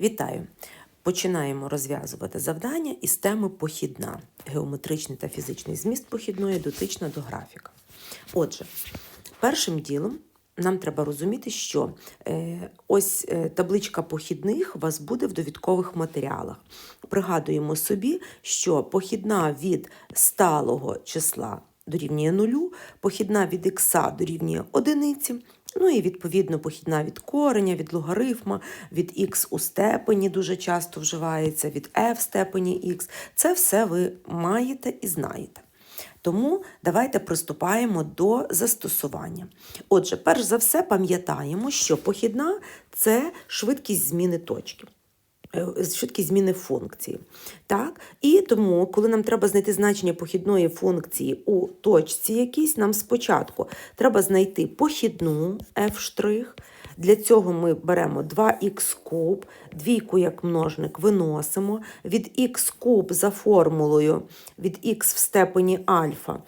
Вітаю! Починаємо розв'язувати завдання із теми похідна. Геометричний та фізичний зміст похідної дотична до графіка. Отже, першим ділом нам треба розуміти, що е, ось е, табличка похідних вас буде в довідкових матеріалах. Пригадуємо собі, що похідна від сталого числа дорівнює нулю, похідна від х дорівнює одиниці, ну і відповідно похідна від кореня, від логарифма, від х у степені дуже часто вживається, від f в степені х. Це все ви маєте і знаєте. Тому давайте приступаємо до застосування. Отже, перш за все пам'ятаємо, що похідна це швидкість зміни точки. Е, Швидкість зміни функції. Так? І тому, коли нам треба знайти значення похідної функції у точці якійсь, нам спочатку треба знайти похідну f'. Для цього ми беремо 2х куб, двійку як множник виносимо. Від х куб за формулою від х в степені альфа.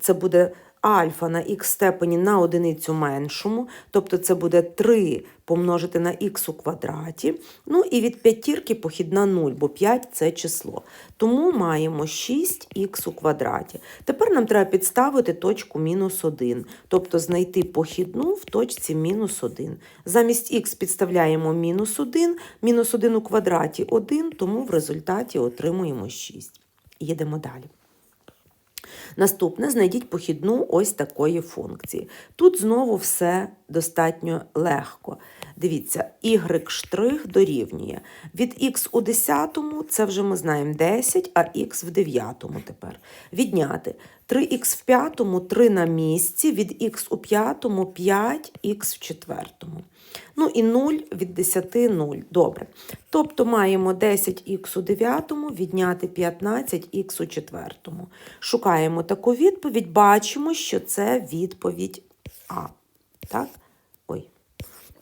Це буде альфа на х степені на одиницю меншому, тобто це буде 3 помножити на х у квадраті. Ну і від п'ятірки похідна 0, бо 5 це число. Тому маємо 6х у квадраті. Тепер нам треба підставити точку мінус 1, тобто знайти похідну в точці мінус 1. Замість х підставляємо мінус 1, мінус 1 у квадраті 1, тому в результаті отримуємо 6. Їдемо далі. Наступне знайдіть похідну ось такої функції. Тут знову все достатньо легко. Дивіться, y' дорівнює. Від х у 10, це вже ми знаємо 10, а х в 9 тепер. Відняти 3х в 5, 3 на місці, від х у 5, 5, х в 4. Ну і 0 від 10 0. Добре. Тобто маємо 10х у 9, відняти 15х у 4. Шукаємо таку відповідь, бачимо, що це відповідь А. Так? Ой.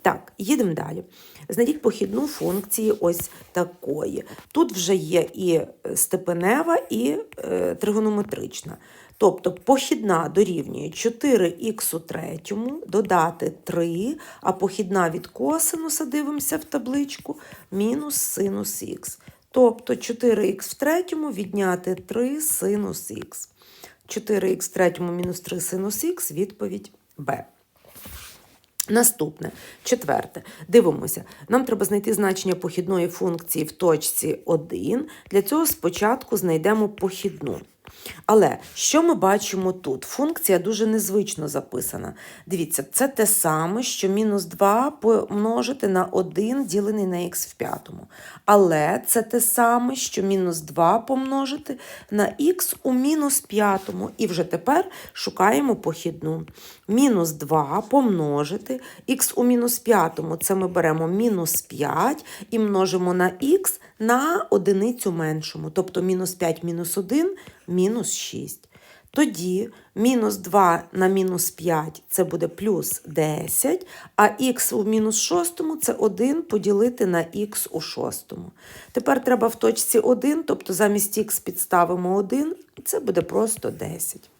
Так, їдемо далі. Знайдіть похідну функції ось такої. Тут вже є і степенева, і е, тригонометрична. Тобто похідна дорівнює 4х у третьому, додати 3, а похідна від косинуса, дивимося в табличку, мінус синус х. Тобто 4х в третьому відняти 3 синус х. 4х в третьому мінус 3 синус х, відповідь Б. Наступне, четверте. Дивимося. Нам треба знайти значення похідної функції в точці 1. Для цього спочатку знайдемо похідну. Але що ми бачимо тут? Функція дуже незвично записана. Дивіться, це те саме, що мінус 2 помножити на 1 ділений на х в п'ятому. Але це те саме, що мінус 2 помножити на х у мінус п'ятому. І вже тепер шукаємо похідну. Мінус 2 помножити х у мінус п'ятому. Це ми беремо мінус 5 і множимо на х на одиницю меншому. Тобто мінус 5 мінус 1 мінус 6. Тоді мінус 2 на мінус 5 це буде плюс 10, а х у мінус 6 це 1 поділити на х у шостому. Тепер треба в точці 1, тобто замість х підставимо 1, це буде просто 10.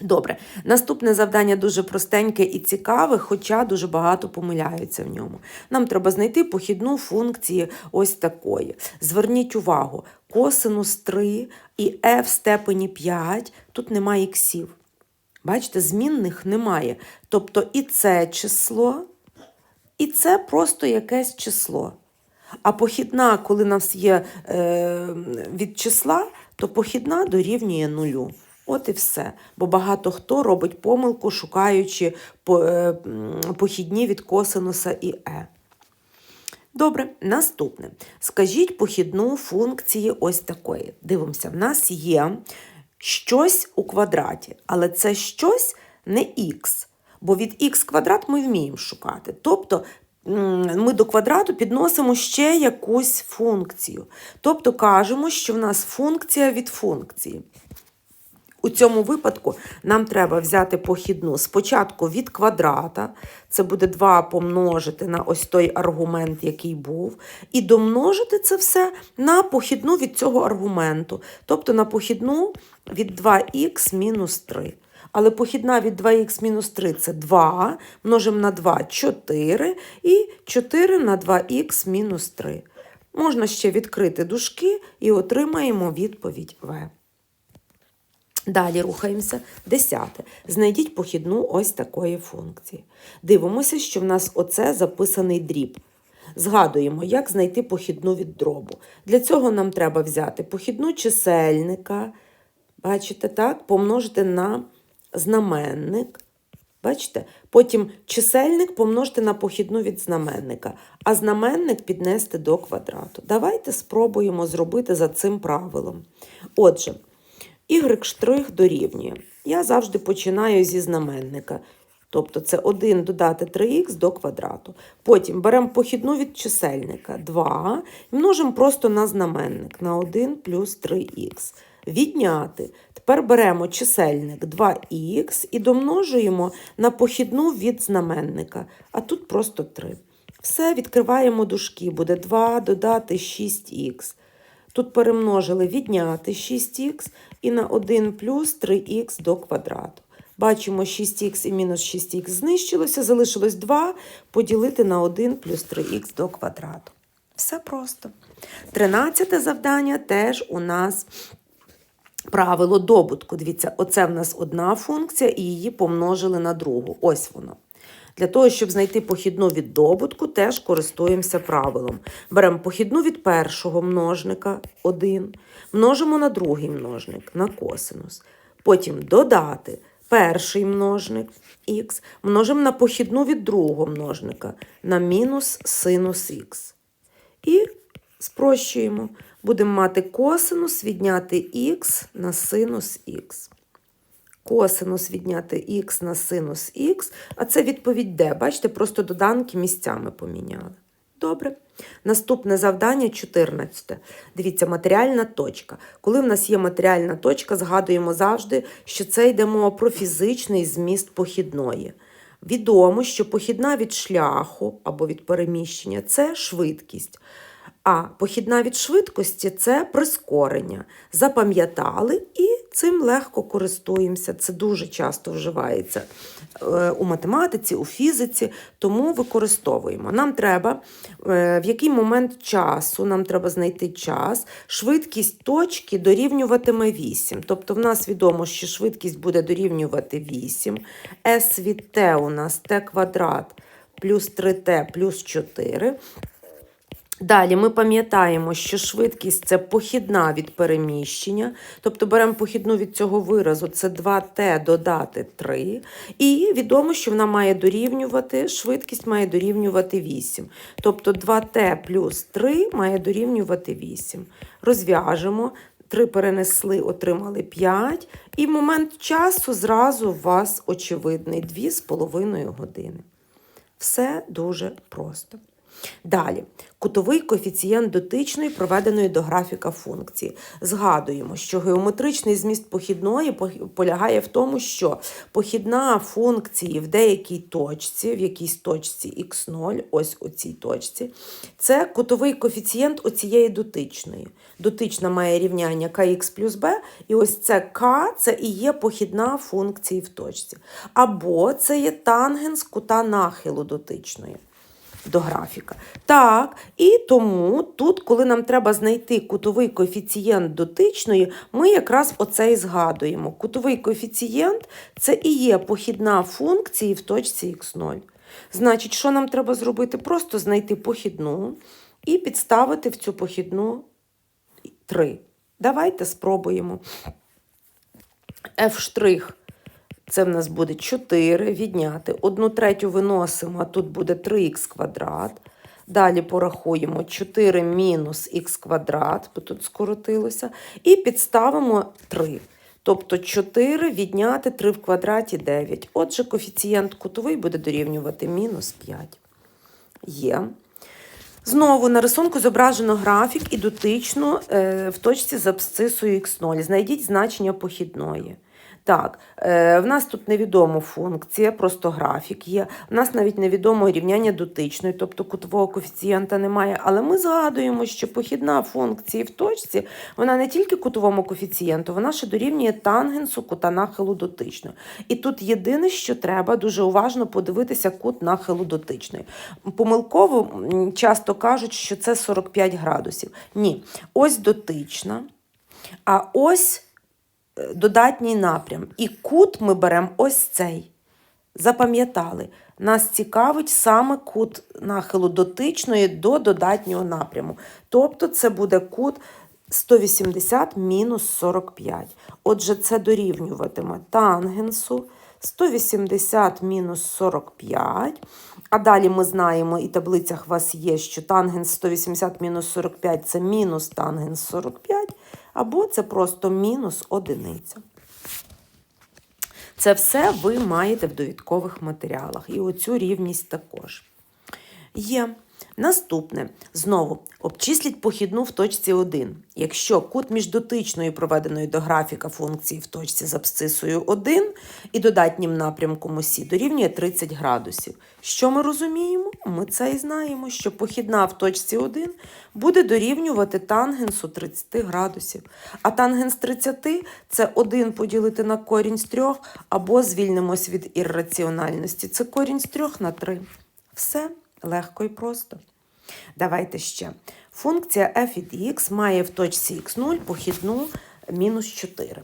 Добре, наступне завдання дуже простеньке і цікаве, хоча дуже багато помиляються в ньому. Нам треба знайти похідну функції ось такої. Зверніть увагу, косинус 3 і f в степені 5, тут немає іксів. Бачите, змінних немає. Тобто і це число, і це просто якесь число. А похідна, коли нас є е, від числа, то похідна дорівнює нулю. От і все. Бо багато хто робить помилку, шукаючи е, похідні від косинуса і е. Добре, наступне. Скажіть похідну функції ось такої. Дивимося, в нас є щось у квадраті, але це щось не х. Бо від х квадрат ми вміємо шукати. Тобто ми до квадрату підносимо ще якусь функцію. Тобто кажемо, що в нас функція від функції. У цьому випадку нам треба взяти похідну спочатку від квадрата, це буде 2 помножити на ось той аргумент, який був, і домножити це все на похідну від цього аргументу, тобто на похідну від 2х мінус 3. Але похідна від 2х мінус 3 це 2, множимо на 2 4 і 4 на 2х мінус 3. Можна ще відкрити дужки і отримаємо відповідь В. Далі рухаємося. Десяте. Знайдіть похідну ось такої функції. Дивимося, що в нас оце записаний дріб. Згадуємо, як знайти похідну від дробу. Для цього нам треба взяти похідну чисельника, бачите, так, помножити на знаменник. Бачите? Потім чисельник помножити на похідну від знаменника, а знаменник піднести до квадрату. Давайте спробуємо зробити за цим правилом. Отже, y' дорівнює. Я завжди починаю зі знаменника. Тобто це 1 додати 3х до квадрату. Потім беремо похідну від чисельника 2 і множимо просто на знаменник на 1 плюс 3х. Відняти. Тепер беремо чисельник 2х і домножуємо на похідну від знаменника, а тут просто 3. Все, відкриваємо дужки, буде 2 додати 6х. Тут перемножили відняти 6х і на 1 плюс 3х до квадрату. Бачимо 6х і мінус 6х знищилося, залишилось 2 поділити на 1 плюс 3х до квадрату. Все просто. Тринадцяте завдання теж у нас правило добутку. Дивіться, оце в нас одна функція, і її помножили на другу. Ось воно. Для того, щоб знайти похідну від добутку, теж користуємося правилом. Беремо похідну від першого множника 1, множимо на другий множник на косинус. Потім додати перший множник х, множимо на похідну від другого множника на мінус синус х. І спрощуємо. Будемо мати косинус відняти х на синус х. Косинус відняти х на синус х, а це відповідь Д. Бачите, просто доданки місцями поміняли. Добре. Наступне завдання 14. Дивіться, матеріальна точка. Коли в нас є матеріальна точка, згадуємо завжди, що це йде мова про фізичний зміст похідної. Відомо, що похідна від шляху або від переміщення це швидкість. А похідна від швидкості це прискорення. Запам'ятали і цим легко користуємося. Це дуже часто вживається е, у математиці, у фізиці, тому використовуємо. Нам треба е, в який момент часу, нам треба знайти час, швидкість точки дорівнюватиме 8. Тобто в нас відомо, що швидкість буде дорівнювати 8. S від t у нас t квадрат плюс 3t плюс 4. Далі ми пам'ятаємо, що швидкість це похідна від переміщення, тобто беремо похідну від цього виразу, це 2t додати 3. І відомо, що вона має дорівнювати, швидкість має дорівнювати 8. Тобто 2t плюс 3 має дорівнювати 8. Розв'яжемо. 3 перенесли, отримали 5. І момент часу зразу у вас очевидний 2,5 години. Все дуже просто. Далі, кутовий коефіцієнт дотичної, проведеної до графіка функції. Згадуємо, що геометричний зміст похідної полягає в тому, що похідна функції в деякій точці, в якійсь точці х0, ось у цій точці, це кутовий коефіцієнт оцієї дотичної. Дотична має рівняння kx плюс b, і ось це k це і є похідна функції в точці. Або це є тангенс кута нахилу дотичної до графіка. Так, і тому тут, коли нам треба знайти кутовий коефіцієнт дотичної, ми якраз оце і згадуємо. Кутовий коефіцієнт це і є похідна функції в точці х0. Значить, що нам треба зробити? Просто знайти похідну і підставити в цю похідну 3. Давайте спробуємо. f' це в нас буде 4 відняти. Одну третю виносимо, а тут буде 3х квадрат. Далі порахуємо 4 мінус х квадрат, бо тут скоротилося. І підставимо 3. Тобто 4 відняти 3 в квадраті 9. Отже, коефіцієнт кутовий буде дорівнювати мінус 5. Є. Знову на рисунку зображено графік і дотично е, в точці з абсцисою х0. Знайдіть значення похідної. Так, е, в нас тут невідома функція, просто графік є. В нас навіть невідомо рівняння дотичної, тобто кутового коефіцієнта немає. Але ми згадуємо, що похідна функції в точці, вона не тільки кутовому коефіцієнту, вона ще дорівнює тангенсу кута нахилу дотичної. І тут єдине, що треба дуже уважно подивитися кут нахилу дотичної. Помилково часто кажуть, що це 45 градусів. Ні, ось дотична, а ось додатній напрям. І кут ми беремо ось цей. Запам'ятали, нас цікавить саме кут нахилу дотичної до додатнього напряму. Тобто це буде кут 180 мінус 45. Отже, це дорівнюватиме тангенсу 180 мінус 45. А далі ми знаємо, і в таблицях у вас є, що тангенс 180 мінус 45 це мінус тангенс 45, або це просто мінус одиниця. Це все ви маєте в довідкових матеріалах. І оцю рівність також. Є. Наступне. Знову обчисліть похідну в точці 1. Якщо кут між дотичною проведеною до графіка функції в точці з абсцисою 1 і додатнім напрямком осі дорівнює 30 градусів. Що ми розуміємо? Ми це і знаємо, що похідна в точці 1 буде дорівнювати тангенсу 30 градусів. А тангенс 30 – це 1 поділити на корінь з 3, або звільнимось від ірраціональності. Це корінь з 3 на 3. Все легко і просто. Давайте ще. Функція f від x має в точці x0 похідну мінус 4.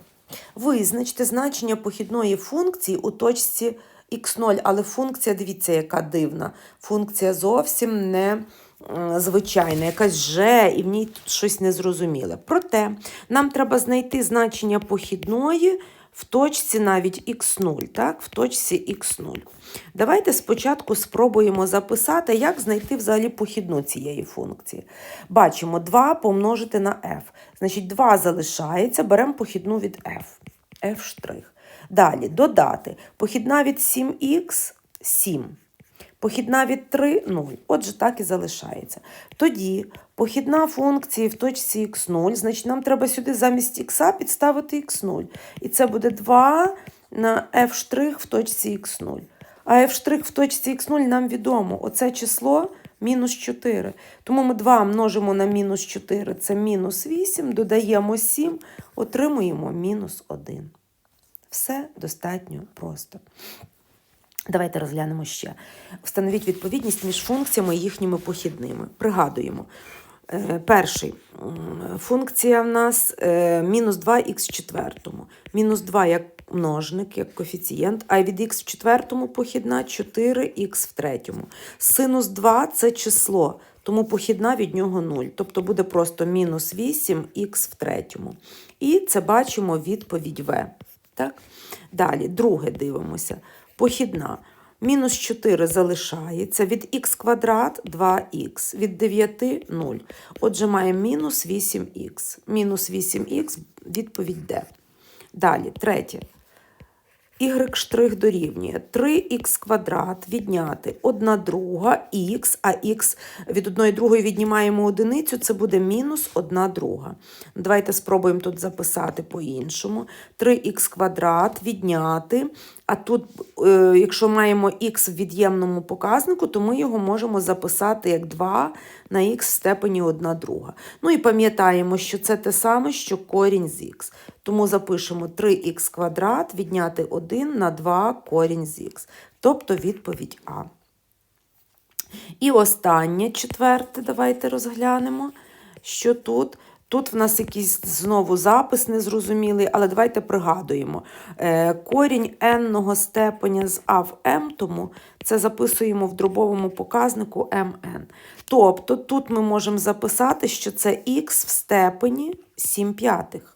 Визначте значення похідної функції у точці x0, але функція, дивіться, яка дивна. Функція зовсім не звичайна, якась же, і в ній тут щось незрозуміле. Проте нам треба знайти значення похідної в точці навіть x0, так? в точці x0. Давайте спочатку спробуємо записати, як знайти взагалі похідну цієї функції. Бачимо 2 помножити на f. Значить, 2 залишається, беремо похідну від f. f'. Далі додати. Похідна від 7х 7. Похідна від 3 – 0. Отже, так і залишається. Тоді похідна функції в точці х0, значить, нам треба сюди замість х підставити х0. І це буде 2 на f' в точці х0. А f' в точці х0 нам відомо. Оце число мінус 4. Тому ми 2 множимо на мінус 4, це мінус 8, додаємо 7, отримуємо мінус 1. Все достатньо просто. Давайте розглянемо ще. Встановіть відповідність між функціями і їхніми похідними. Пригадуємо. Е, Перший. Функція в нас е, мінус 2х в четвертому. Мінус 2 як множник, як коефіцієнт, а від х в четвертому похідна 4х в третьому. Синус 2 – це число, тому похідна від нього 0. Тобто буде просто мінус 8х в третьому. І це бачимо відповідь В. Так? Далі, друге дивимося. Похідна. Мінус 4 залишається. Від х квадрат 2х. Від 9 – 0. Отже, маємо мінус 8х. Мінус 8х відповідь Д. Далі, третє. Y дорівнює 3х квадрат відняти 1 друга х, а х від 1 другої віднімаємо одиницю, це буде мінус 1 друга. Давайте спробуємо тут записати по-іншому. 3х квадрат відняти, а тут, е, якщо маємо х в від'ємному показнику, то ми його можемо записати як 2 на х в степені 1 друга. Ну і пам'ятаємо, що це те саме, що корінь з х. Тому запишемо 3х квадрат відняти 1 на 2 корінь з х. Тобто відповідь А. І останнє, четверте, давайте розглянемо, що тут. Тут в нас якийсь знову запис незрозумілий, але давайте пригадуємо. Е, Корінь n-ного степеня з а в m, тому це записуємо в дробовому показнику mn. Тобто тут ми можемо записати, що це х в степені 7 п'ятих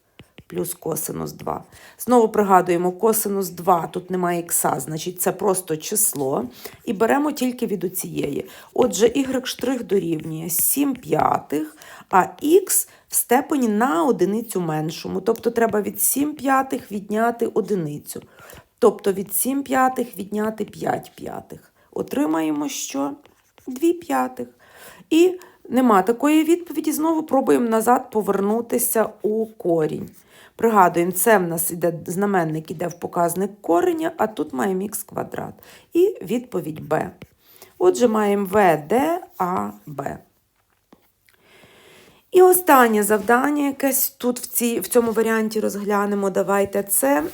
плюс косинус 2. Знову пригадуємо, косинус 2, тут немає ікса, значить це просто число. І беремо тільки від оцієї. Отже, y' дорівнює 7 п'ятих, а х в степені на одиницю меншому. Тобто треба від 7 п'ятих відняти одиницю. Тобто від 7 п'ятих відняти 5 п'ятих. Отримаємо що? 2 п'ятих. І нема такої відповіді. Знову пробуємо назад повернутися у корінь. Пригадуємо, це в нас іде знаменник іде в показник кореня, а тут маємо х квадрат. І відповідь Б. Отже, маємо В, Д, А, Б. І останнє завдання, якесь тут в, цій, в цьому варіанті розглянемо, давайте, це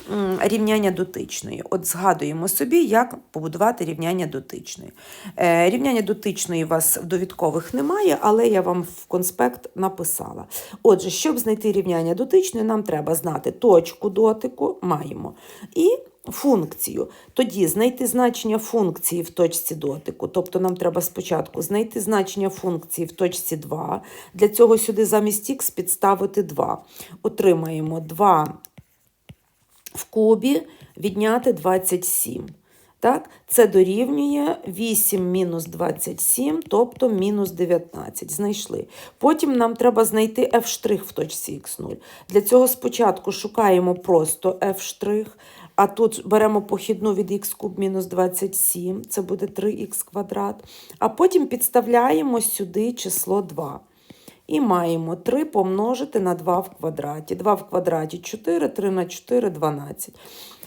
рівняння дотичної. От згадуємо собі, як побудувати рівняння дотичної. Е, рівняння дотичної у вас в довідкових немає, але я вам в конспект написала. Отже, щоб знайти рівняння дотичної, нам треба знати точку дотику, маємо, і функцію. Тоді знайти значення функції в точці дотику. Тобто нам треба спочатку знайти значення функції в точці 2. Для цього сюди замість х підставити 2. Отримаємо 2 в кубі відняти 27. Так? Це дорівнює 8 мінус 27, тобто мінус 19. Знайшли. Потім нам треба знайти f' в точці х0. Для цього спочатку шукаємо просто f', а тут беремо похідну від х куб мінус 27, це буде 3х квадрат. А потім підставляємо сюди число 2. І маємо 3 помножити на 2 в квадраті. 2 в квадраті 4, 3 на 4 – 12.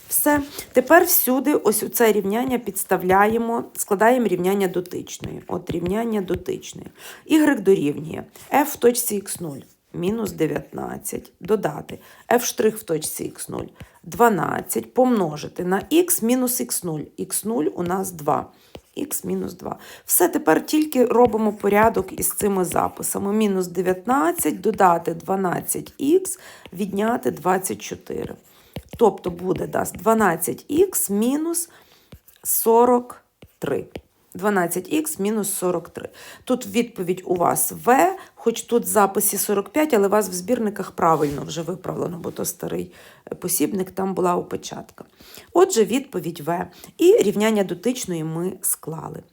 Все. Тепер всюди ось у це рівняння підставляємо, складаємо рівняння дотичної. От рівняння дотичної. Y дорівнює f в точці х0 мінус 19. Додати f' в точці х0 12 помножити на х мінус х0. х0 у нас 2 х мінус 2. Все, тепер тільки робимо порядок із цими записами. Мінус 19, додати 12х, відняти 24. Тобто буде дасть 12х мінус 43. 12х мінус 43. Тут відповідь у вас В, хоч тут в записі 45, але у вас в збірниках правильно вже виправлено, бо то старий посібник, там була опечатка. Отже, відповідь В. І рівняння дотичної ми склали.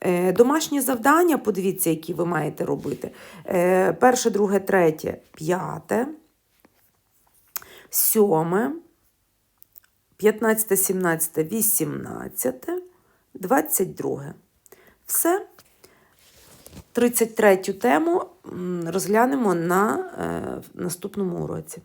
Е, Домашні завдання, подивіться, які ви маєте робити. Е, Перше, друге, третє, п'яте, сьоме, 15, 17, 18, 22. Все. 33 тему розглянемо на е, наступному уроці.